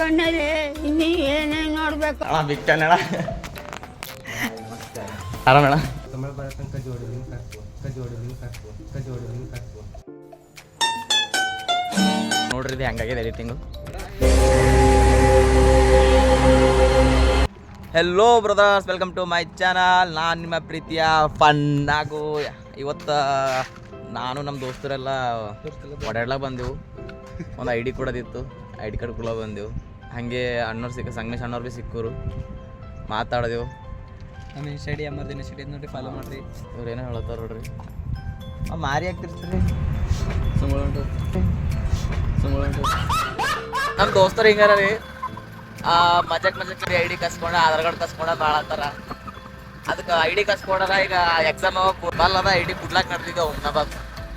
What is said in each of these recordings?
ಕಣ್ಣಲ್ಲಿ ಇನ್ನೂ ಏನೇನು ನೋಡ್ಬೇಕು. ಅಣ್ಣ ಬಿಗ್ ಟೆನ್ ಅಣ್ಣ. ಆರಾಮಣ ಕಮಲ್ ಜೋಡಿ ಜೋಡಿ ಜೋಡಿ ನೋಡ್ರಿ ಇದು ಹೆಂಗಾಗಿದೆ editing hello brothers welcome to my channel ನಾನು ನಿಮ್ಮ ಪ್ರೀತಿಯ ಫನ್ನಾಗು ಇವತ್ತು, ನಾನು ನಮ್ಮ ದೋಸ್ತರೆಲ್ಲ ಓಡಾಡ್ಲಾಗ ಬಂದೆವು. ಒಂದು ಐ ಡಿ ಕೊಡೋದಿತ್ತು. ಐ ಡಿ ಕಾರ್ಡ್ ಕೂಡ ಬಂದೆವು. ಹಾಗೆ ಅಣ್ಣವ್ರು ಸಿಕ್ಕ ಸಂಗಮೇಶ್ ಅಣ್ಣವ್ರು ಭೀ ಸಿಕ್ಕರು. ಮಾತಾಡಿದೆವು. ನಮ್ಮ ಅಮರ್ ದಿನ ಇನ್ಸ್ಟಾಡಿ ನೋಡಿ ಫಾಲೋ ಮಾಡ್ರಿ. ಇವ್ರು ಏನೋ ಹೇಳತ್ತಾರ ನೋಡ್ರಿ? ಮಾರಿ ಆಗ್ತಿರ್ತೀರಿ. ಸುಮ್ಮಳ ಉಂಟು. ಉಂಟು. ನಮ್ಮ ದೋಸ್ತರು ಹಿಂಗಾರ ರೀ ಮಜಾಕ್ ಮಜಾಕ್ ಐ ಡಿ ಕಸ್ಕೊಂಡ ಆಧಾರ್ ಕಾರ್ಡ್ ಕಸ್ಕೊಂಡ ಭಾಳ ಅಂತಾರ. ಅದಕ್ಕೆ ಐ ಡಿ ಕಸ್ಕೊಂಡಾರ ಈಗ ಎಕ್ಸಾಮ್ ಬಲ್ ಅದ ಐ ಡಿ ಕುಡ್ಲಾಕ್ ನಡ್ದಿದ್ದೆ ಹುಮ್ನಾಬಾದ್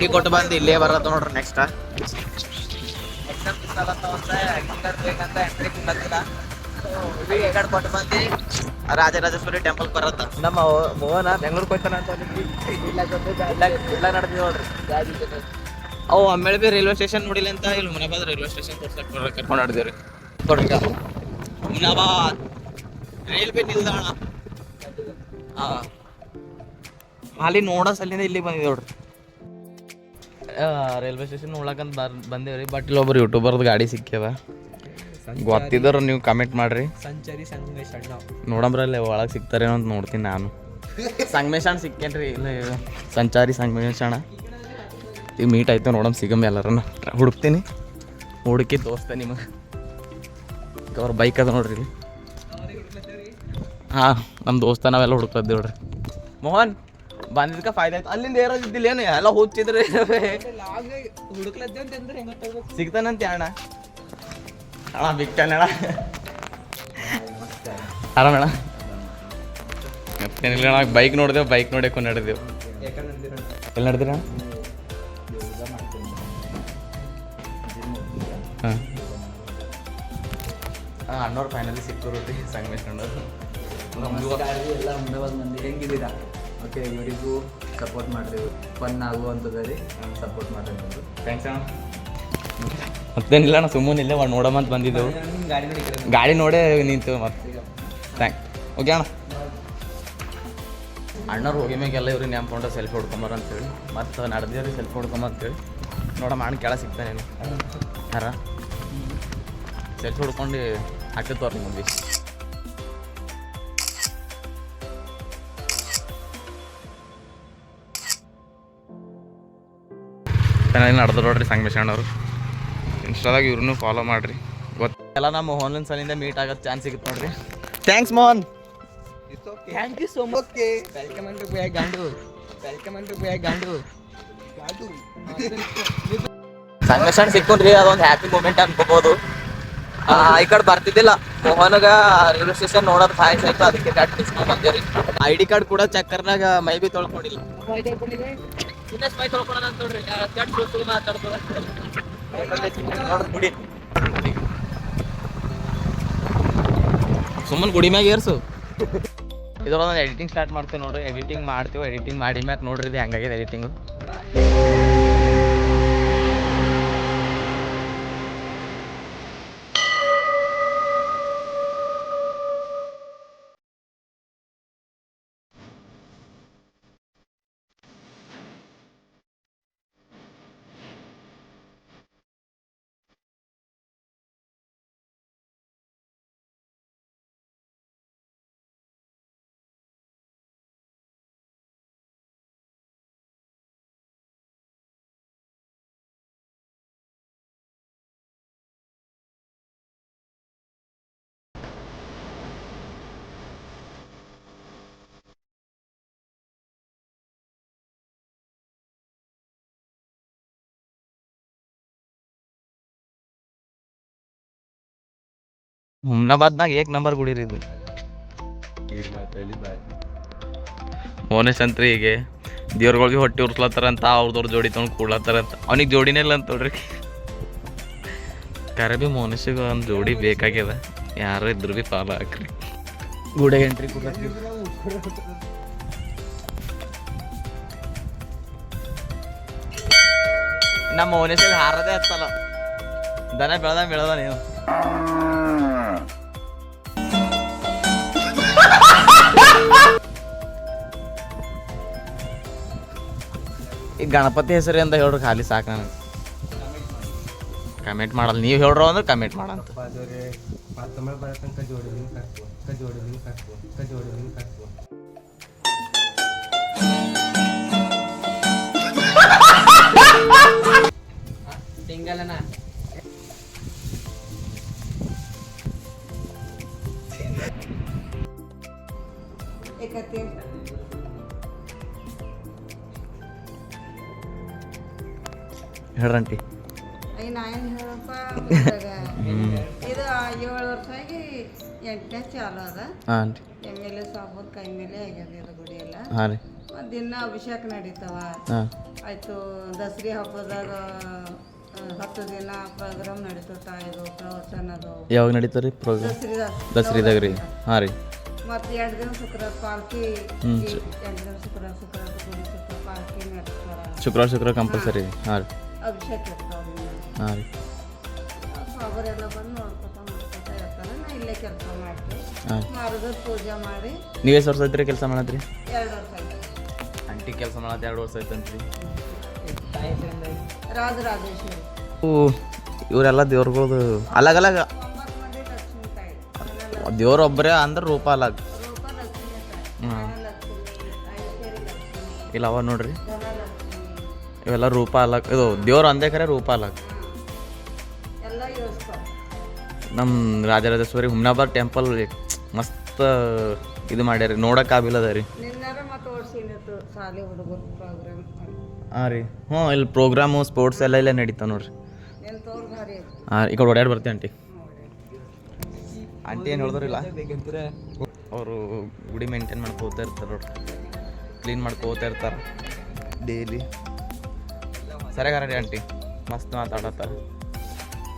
ಡಿ ಕೊಟ್ಟು ಬಂದು ಇಲ್ಲೇ ಬರತ್ತ ನೋಡ್ರಿ ನೆಕ್ಸ್ಟ್ ಕೊಟ್ಟು ಬಂದು ರಾಜರಾಜೇಶ್ವರಿ ಟೆಂಪಲ್ ಬರತ್ತ. ನಮ್ಮ ಮೋಹನ ಬೆಂಗ್ಳೂರ್ ಹೋಗ್ತಾನ ಅಂತ ಇಲ್ಲ ನಡೆದಿ ನೋಡ್ರಿ. ಅವು ಆಮೇಲೆ ಬಿ ರೈಲ್ವೆ ಸ್ಟೇಷನ್ ನೋಡಿಲ್ಲ ಅಂತ ಇಲ್ಲಿ ಮುನಾಬಾದ್ ರೈಲ್ವೆ ಸ್ಟೇಷನ್ ತೋರ್ಸಕ್ ಕರ್ಕೊಂಡು ನಡೆದಿವ್ರಿ ಕೊಡ್ರಿ ಮುನಾಬಾದ್. ರೈಲ್ವೆ ನಿಲ್ದಾಣ ಹಾ ಅಲ್ಲಿ ನೋಡೋ ಸಲಿಂದ ಇಲ್ಲಿಗೆ ಬಂದಿದೆ ನೋಡ್ರಿ. ರೈಲ್ವೆ ಸ್ಟೇಷನ್ ನೋಡಕಂತ ಬರ್ ಬಂದೇವ್ರಿ ಬಟ್ ಇಲ್ಲಿ ಒಬ್ರು ಯೂಟ್ಯೂಬರ್ದು ಗಾಡಿ ಸಿಕ್ಕ್ಯದ. ಗೊತ್ತಿದ್ರು ನೀವು ಕಮೆಂಟ್ ಮಾಡ್ರಿ. ಸಂಚಾರಿ ಸಂಗಮೇಶ್ ಅಣ್ಣ. ನೋಡಂಬ್ರಲ್ಲೇ ಒಳಗೆ ಸಿಗ್ತಾರೇನೋ ಅಂತ ನೋಡ್ತೀನಿ ನಾನು. ಸಂಗಮೇಶ್ ಅಣ್ಣ ಸಿಕ್ಕೇನ್ರಿ ಇಲ್ಲ ಸಂಚಾರಿ ಸಂಗಮೇಶ್ ಅಣ್ಣ. ಈಗ ಮೀಟ್ ಆಯ್ತು ನೋಡಮ್ ಸಿಗಮ್ ಎಲ್ಲರನ್ನ. ಹುಡುಕ್ತೀನಿ. ಹುಡುಕಿ ದೋಸ್ತ ನಿಮಗೆ. ಅವ್ರ ಬೈಕ್ ಅದ ನೋಡ್ರಿ ಇಲ್ಲಿ. ಹಾಂ ನಮ್ಮ ದೋಸ್ತ ನಾವೆಲ್ಲ ಹುಡುಕದ್ ನೋಡ್ರಿ. ಮೋಹನ್. ಬಂದಿದ್ಕ ಫಾಯ್ದೆ ಆಯ್ತು. ಅಲ್ಲಿಂದ ಏರೋದಿದ್ದಿಲ್ಲ ಏನು ಎಲ್ಲ ತಗೋಬೇಕು ಸಿಗ್ತಾನಂತೆ ಅಣ್ಣ. ಅಣ್ಣ ಬಿಕ್ತಾನೆ ಅಣ್ಣ. ಆರಾಮ ಅಣ್ಣ? ಮತ್ತೇನಿಲ್ಲ ಅಣ್ಣ ಬೈಕ್ ನೋಡಿದೆವು ಬೈಕ್ ನೋಡಕ್ಕೆ ನಡೆದೆವು ಯಾಕಂದ್ರೆ ಎಲ್ಲಿ ನಡೆದಿರ ಹಾಂ. ಹಾಂ ಅಣ್ಣವ್ರು ಫೈನಲಿ ಸಿಕ್ಕರು ರೀ ಸಂಗಮೇಶ್ ಅಣ್ಣವ್ರು. ಎಲ್ಲ ಅಹಮದಾಬಾದ್ ಮಂದಿ ಹೆಂಗಿದ್ದೀರಾ? ಓಕೆ ಇವರಿಗೂ ಸಪೋರ್ಟ್ ಮಾಡಿದೆವು. ಫನ್ ಆಗುವಂಥದ್ದಲ್ಲಿ ರೀ ಸಪೋರ್ಟ್ ಮಾಡಿರೋದು ಥ್ಯಾಂಕ್ಸ್ ಅಣ್ಣ. ಮತ್ತೇನಿಲ್ಲ ಅಣ್ಣ ಸುಮ್ಮನೆ ಇಲ್ಲೇ ಒಂದು ಅಂತ ಬಂದಿದ್ದೆವು. ಗಾಡಿ ನೋಡಿ ಗಾಡಿ ನೋಡೇ ನಿಂತು ಮತ್ತೆ ಥ್ಯಾಂಕ್ ಓಕೆ ಅಣ್ಣ. ಅಣ್ಣವ್ರು ಹೋಗಿ ಮ್ಯಾಗೆಲ್ಲ ಇವ್ರಿಗೆ ನೆನ್ಕೊಂಡು ಸೆಲ್ಫಿ ಹೊಡ್ಕೊಂಬಾರ ಅಂತೇಳಿ. ಮತ್ತು ನಡೆದಿವ್ರಿ ಸೆಲ್ಫಿ ಹೊಡ್ಕೊಂಬ ಅಂತೇಳಿ. ನೋಡಮ್ಮ ಅಣ್ಣ ಕೆಳ ಸಿಗ್ತಾನೇನು ಹರ ಸೆಲ್ಫಿ ಹೊಡ್ಕೊಂಡು ಹಾಕಿತ್ತವ್ರಿ ಮುಂದೆ ಚೆನ್ನಾಗಿ ನಡೆದ್ರು ನೋಡ್ರಿ ಸಂಗಮೇಶ್ ಅಣ್ಣವ್ರು. ಇನ್ಸ್ಟಾದಾಗ ಇವ್ರನ್ನೂ ಫಾಲೋ ಮಾಡ್ರಿ. ಗೊತ್ತೆಲ್ಲ ನಮ್ಮ ಮೋಹನ್ ಸಲಿಂದ ಮೀಟ್ ಆಗೋ ಚಾನ್ಸ್ ಸಿಗುತ್ತೆ ನೋಡ್ರಿ. Thanks Mohan thank you so much welcome and bye ಗಂಡು ವೆಲ್ಕಮ್ ಅಂಡ್ ಬೈ ಗಂಡು ಗಾಂಡು ಸಂಘರ್ಷಣ್ ಸಿಕ್ಕೊಂಡ್ರಿ ಅದೊಂದು ಹ್ಯಾಪಿ ಮೂಮೆಂಟ್ ಅನ್ಕೋಬಹುದು ಆ, ಈ ಕಡೆ ಬರ್ತಿದ್ದಿಲ್ಲ. ಮೋಹನ್ಗ ರೈಲ್ವೆ ಸ್ಟೇಷನ್ ನೋಡೋದು ಫಾಯ್ಸ್ ಆಯ್ತು ಅದಕ್ಕೆ ಗಾಡಿ ಐ ಡಿ ಕಾರ್ಡ್ ಕೂಡ ಚಕ್ಕರ್ನಾಗ ಮೈ ಬಿ ತೊಳ್ಕೊಂಡಿಲ್ಲ. ಇನ್ನಷ್ಟು ಮೈ ತೊಳ್ಕೊಳ್ಳೋಣ ಅಂತ ನೋಡ್ರಿ. ಕೆಟ್ಟ ಸುಳ್ಳು ಮಾತಾಡ್ತಾರೆ ನೋಡ್ರಿ ಗುಡಿ ಸುಮ್ಮನೆ ಗುಡಿ ಮ್ಯಾಗ ಏರ್ಸು. ಇದ್ರೊಳಗೆ ಎಡಿಟಿಂಗ್ ಸ್ಟಾರ್ಟ್ ಮಾಡ್ತೀವಿ ನೋಡ್ರಿ. ಎಡಿಟಿಂಗ್ ಮಾಡ್ತೀವಿ ಎಡಿಟಿಂಗ್ ಮಾಡಿ ಮ್ಯಾಕ್ ನೋಡ್ರಿ ಇದು ಹೆಂಗಾಗಿದೆ ಎಡಿಟಿಂಗು ಹುಮ್ನಾಬಾದ್ನಾಗ ಏಕ್ ನಂಬರ್ ಗುಡಿ ರೀ ಇದು. ಮೋನೇಶ್ ಅಂತ್ರಿ ಹೀಗೆ ದೇವ್ರಗಳಿಗೆ ಹೊಟ್ಟೆ ಉರ್ಸ್ಲತ್ತಾರಂತ ಅವ್ರದವ್ರ ಜೋಡಿ ತೊಗೊಂಡು ಕೂಡ್ಲತ್ತಾರಂತ. ಅವ್ನಿಗೆ ಜೋಡಿನೇ ಇಲ್ಲ ಅಂತ ನೋಡ್ರಿ ಕರೆ ಬಿ ಮೋನೇಶಿಗೆ ಒಂದು ಜೋಡಿ ಬೇಕಾಗ್ಯದ. ಯಾರು ಇದ್ರು ಬಿ ಫಾಲೋ ಹಾಕ್ರಿ. ಗುಡಿಗೆ ಎಂಟ್ರಿ ಕೊಡ್ಲತ್ತೀವಿ. ನಮ್ಮ ಮೋನೇಶಿಗೆ ಹಾರದೇ ಹತ್ತಲ್ಲ. ದನ ಬೆಳೆದ ಬೆಳೆದ ನೀವು ಗಣಪತಿ ಹೆಸರು ಅಂತ ಹೇಳ್ರಿ ಖಾಲಿ ಸಾಕು ನನಗೆ. ಕಮೆಂಟ್ ಮಾಡಲ್ಲ. ನೀವು ಹೇಳ್ರೋ ಅಂದ್ರೆ ಕಮೆಂಟ್ ಮಾಡಂತ. ತಿಂಗಳನ ಹೇಳ್ರಂಟಿ ನಾ ಏನು ಹೇಳಪ್ಪ ಇದು ಏಳು ವರ್ಷ ಆಗಿ ಎಂಟನೇ ಚಾಲು ಅದ. ಹಾಂ ರೀ. ಎಂ ಎಲ್ ಎ ಸಾಬೂರ್ ಕೈ ಮೇಲೆ ಆಗ್ಯದ ಇದು ಗುಡಿ ಎಲ್ಲ. ಹಾಂ ರೀ. ಮತ್ತು ದಿನ ಅಭಿಷೇಕ ನಡೀತಾವ. ಆಯಿತು ದಸರಿ ಹಬ್ಬದಾಗ ಹತ್ತು ದಿನ ಪ್ರೋಗ್ರಾಮ್ ನಡೀತದ ಇದು ಪ್ರವಚನ ಅದು. ಯಾವಾಗ ನಡೀತಾರೆ ಪ್ರೋಗ್ರಾಮ್? ದಸರಿದಾಗ ರೀ. ಹಾಂ ರೀ. ಮತ್ತು ಎರಡು ದಿನ ಶುಕ್ರವಾರ ಪಾಲ್ಕಿ ಎಂಟು ದಿನ ಶುಕ್ರವಾರ ಶುಕ್ರವಾರ ಶುಕ್ರವಾರ ಪಾಲ್ಕಿ ನಡೆಸ್ತಾರ ಶುಕ್ರವಾರ ಶುಕ್ರವಾರ ಕಂಪಲ್ಸರಿ. ಹಾಂ ರೀ. ಅಭಿಷೇಕ ಇರ್ತಾವ ಹಾಂ ರೀ. ಅವರೆಲ್ಲ ಬಂದು ನೋಡ್ಕೊತ ಮಾಡ್ಕೊತ ಇರ್ತಾರೆ. ನಾ ಇಲ್ಲೇ ಕೆಲಸ ಮಾಡ್ತೀವಿ ಹಾಂ ಮಾರುದ ಪೂಜೆ ಮಾಡಿ ನೀವು ಎಷ್ಟು ವರ್ಷ ಐತ್ರಿ ಕೆಲಸ ಮಾಡತ್ರಿ? ಎರಡು ವರ್ಷ ಆಯ್ತು. ಆಂಟಿ ಕೆಲಸ ಮಾಡತ್ತೆ ಎರಡು ವರ್ಷ ಐತಂತ್ರಿ ರಾಜರಾಜೇಶ್ವರಿ ಓ ಇವರೆಲ್ಲ ದೇವ್ರಗಳದು ಅಲಗ್ ಅಲಗ್. ಒಂಬತ್ತು ಮಂದಿ ಲಕ್ಷ್ಮೀ ತಾಯಿ. ಮನೆಯಲ್ಲ ದೇವ್ರೊಬ್ಬರೇ ಅಂದ್ರೆ ರೂಪ ಅಲಗ್. ರೂಪ ಲಕ್ಷ್ಮೀ ತಾಯಿ. ಐಶ್ವರ್ಯ ಲಕ್ಷ್ಮಿ. ಇಲ್ಲ ಅವ ನೋಡ್ರಿ. ಇವೆಲ್ಲ ರೂಪ ಅಲ್ಲಕ್ ಇದು ದೇವ್ರು ಅಂದೇ ಖರೆ ರೂಪ ಅಲ್ಲಕ್ ನಮ್ಮ ರಾಜರಾಜೇಶ್ವರಿ ಹುಮ್ನಾಬಾದ್ ಟೆಂಪಲ್ ಮಸ್ತ್ ಇದು ಮಾಡ್ಯಾರಿ ನೋಡಕ್ ಆಗಿಲ್ಲದ ರೀ. ಹಾಂ ರೀ. ಹ್ಞೂ ಇಲ್ಲಿ ಪ್ರೋಗ್ರಾಮು ಸ್ಪೋರ್ಟ್ಸ್ ಎಲ್ಲ ಇಲ್ಲೇ ನಡೀತಾವ ನೋಡ್ರಿ. ಹಾಂ ಈ ಕಡೆ ಓಡಾಡಿ ಬರ್ತೀವಿ ಆಂಟಿ. ಆಂಟಿ ಏನು ಹೇಳಿದ್ರಿಲ್ಲ ಅವರು ಗುಡಿ ಮೇಂಟೈನ್ ಮಾಡ್ಕೋತಾ ಇರ್ತಾರೆ ನೋಡ್ರಿ. ಕ್ಲೀನ್ ಮಾಡ್ಕೋತಾ ಇರ್ತಾರೆ. ಡೈಲಿ ಸರಿಯಾಗಾರ ರೀ ಆಂಟಿ. ಮಸ್ತ್ ಮಾತಾಡತ್ತಾರ.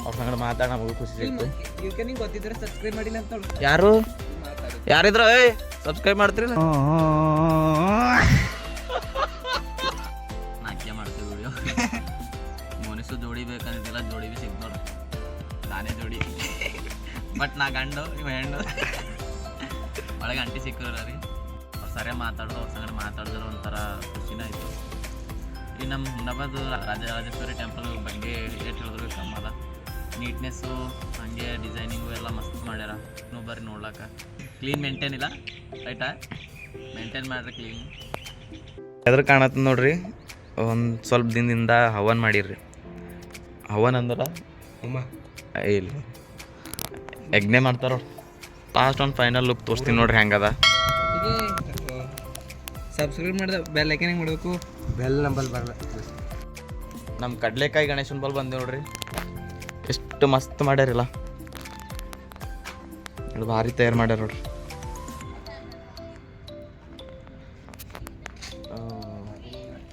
ಅವ್ರ ಸಂಗಡ ಮಾತಾಡ ನಮಗೂ ಖುಷಿ ಸಿಕ್ತು ಇವಕ್ಕೆ ನಿಂಗೆ ಗೊತ್ತಿದ್ರೆ ಸಬ್ಸ್ಕ್ರೈಬ್ ಮಾಡಿಲ್ಲ ಅಂತ ನೋಡು. ಯಾರು? ಯಾರಿದ್ರ? ಏಯ್ ಸಬ್ಸ್ಕ್ರೈಬ್ ಮಾಡ್ತೀರಿ ನಾಕೆ ಮಾಡ್ತೀವಿ ವಿಡಿಯೋ ಮೋನಿಸು ಜೋಡಿ ಬೇಕಂತಿಲ್ಲ ಜೋಡಿ ಬಿ ಸಿಗ್ ನಾನೇ ಜೋಡಿ. ಬಟ್ ನಾ ಗಂಡು ಇವ ಹೆಣ್ಣು. ಒಳಗೆ ಅಂಟಿ ಸಿಕ್ಕಿರ ರೀ ಅವ್ರು ಸರಿಯಾಗಿ ಮಾತಾಡೋ ಅವ್ರ ಸಂಗಡ ಮಾತಾಡಿದ್ರೆ ಒಂಥರ ಖುಷಿನ ಆಯಿತು. ಈ ನಮ್ಮ ರಾಜ ರಾಜರಾಜೇಶ್ವರಿ ಟೆಂಪಲ್ ಬಗ್ಗೆ ಎಷ್ಟು ಹೇಳಿದ್ರು ಕಮ್ಮದ ಅದ. ನೀಟ್ನೆಸ್ಸು ಹಾಗೆ ಡಿಸೈನಿಂಗು ಎಲ್ಲ ಮಸ್ತ್ ಮಾಡ್ಯಾರ. ನೋ ಬರ್ರಿ ನೋಡ್ಲಾಕ. ಕ್ಲೀನ್ ಮೇಂಟೈನ್ ಇಲ್ಲ? ರೈಟಾ ಮೇಂಟೈನ್ ಮಾಡ್ರಿ ಕ್ಲೀನ್ ಎದ್ರ ಕಾಣತ್ತ ನೋಡ್ರಿ. ಒಂದು ಸ್ವಲ್ಪ ದಿನದಿಂದ ಹವನ್ ಮಾಡಿರ್ರಿ. ಹವನ್ ಅಂದ್ರೆ ಇಲ್ಲ. ಯಜ್ಞೆ ಮಾಡ್ತಾರ ಲಾಸ್ಟ್ ಒಂದು ಫೈನಲ್ ಲುಕ್ ತೋರಿಸ್ತೀನಿ ನೋಡ್ರಿ ಹೆಂಗದ. ಸಬ್ಸ್ಕ್ರೈಬ್ ಮಾಡಿದ ಬೆಲ್ ಐಕನ್ ಹೆಂಗೆ ಮಾಡಬೇಕು. ಬೆಲ್ ನಂಬಲ್ ಬರಲ್ಲ. ನಮ್ಮ ಕಡ್ಲೆಕಾಯಿ ಗಣೇಶನ ಬಲ್ ಬಂದೆ ನೋಡ್ರಿ. ಎಷ್ಟು ಮಸ್ತ್ ಮಾಡ್ಯಾರಿಲ್ಲ. ಭಾರಿ ತಯಾರು ಮಾಡ್ಯಾರ ನೋಡ್ರಿ. ಆ,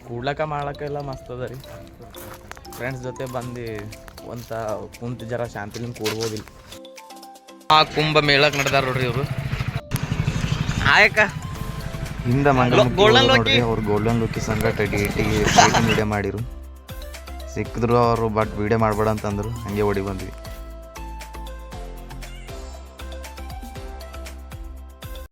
ಕೂಡ್ಲಕ್ಕ ಎಲ್ಲ ಮಸ್ತ್ ಅದ ರೀ. ಫ್ರೆಂಡ್ಸ್ ಜೊತೆ ಬಂದು ಒಂತ ಕುಂತ ಜರ ಶಾಂತಿಲಿಂದ ಕೂಡ್ಬೋದಿಲ್ಲ. ಆ ಕುಂಭ ಮೇಳಕ್ಕೆ ನಡ್ದಾರ ನೋಡ್ರಿ ಇವರು. ಆಯಕ್ಕ. ಹಿಂದ ನೋಡ್ರಿ ಲೋಕಿ. ಅವ್ರು ಗೋಲ್ಡನ್ ಲೋಕಿ ಸಂಗಟ ಡೇಟಿಗೆ ವಿಡಿಯೋ ಮಾಡಿರು ಸಿಕ್ಕಿದ್ರು ಅವರು ಬಟ್ ವಿಡಿಯೋ ಮಾಡಬೇಡ ಅಂತಂದ್ರು ಹಂಗೆ ಓಡಿ ಬಂದ್ವಿ